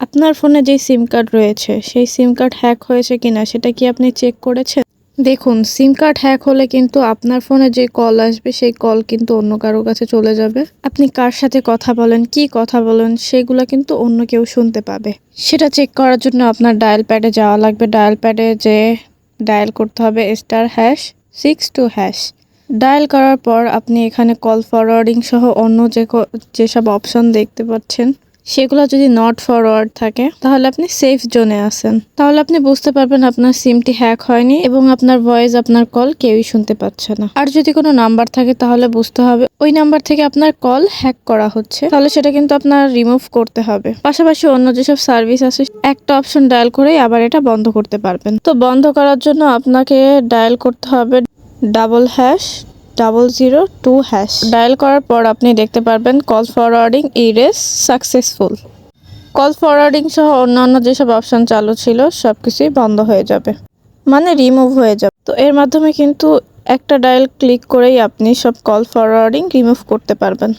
আপনার ফোনে যে সিম কার্ড রয়েছে, সেই সিম কার্ড হ্যাক হয়েছে কিনা সেটা কি আপনি চেক করেছেন? দেখুন, সিম কার্ড হ্যাক হলে কিন্তু আপনার ফোনে যে কল আসবে, সেই কল কিন্তু অন্য কারোর কাছে চলে যাবে। আপনি কার সাথে কথা বলেন, কি কথা বলেন, সেগুলো কিন্তু অন্য কেউ শুনতে পাবে। সেটা চেক করার জন্য আপনার ডায়াল প্যাডে যাওয়া লাগবে। ডায়াল প্যাডে যে ডায়াল করতে হবে star hash six two hash dial করার পর আপনি এখানে কল ফরওয়ার্ডিং সহ অন্য যে যেসব অপশন দেখতে পাচ্ছেন সেগুলো যদি নট ফরওয়ার্ড থাকে, তাহলে আপনি সেফ জোনে আছেন। তাহলে আপনি বুঝতে পারবেন আপনার সিমটি হ্যাক হয়নি এবং আপনার ভয়েস আপনার কল কেউই শুনতে পাচ্ছে না। আর যদি কোনো নাম্বার থাকে, তাহলে বুঝতে হবে ওই নাম্বার থেকে আপনার কল হ্যাক করা হচ্ছে। তাহলে সেটা কিন্তু আপনার রিমুভ করতে হবে। পাশাপাশি অন্য যেসব সার্ভিস আছে, একটা অপশন ডায়াল করেই আবার এটা বন্ধ করতে পারবেন। তো বন্ধ করার জন্য আপনাকে ডায়াল করতে হবে double hash double zero two hash dial করার পর আপনি দেখতে পারবেন call forwarding erase successful call forwarding সহ অন্যান্য যেসব অপশান চালু ছিল সব কিছুই বন্ধ হয়ে যাবে। মানে রিমুভ হয়ে যাবে। তো এর মাধ্যমে কিন্তু একটা ডায়াল ক্লিক করেই আপনি সব কল ফরওয়ার্ডিং রিমুভ করতে পারবেন।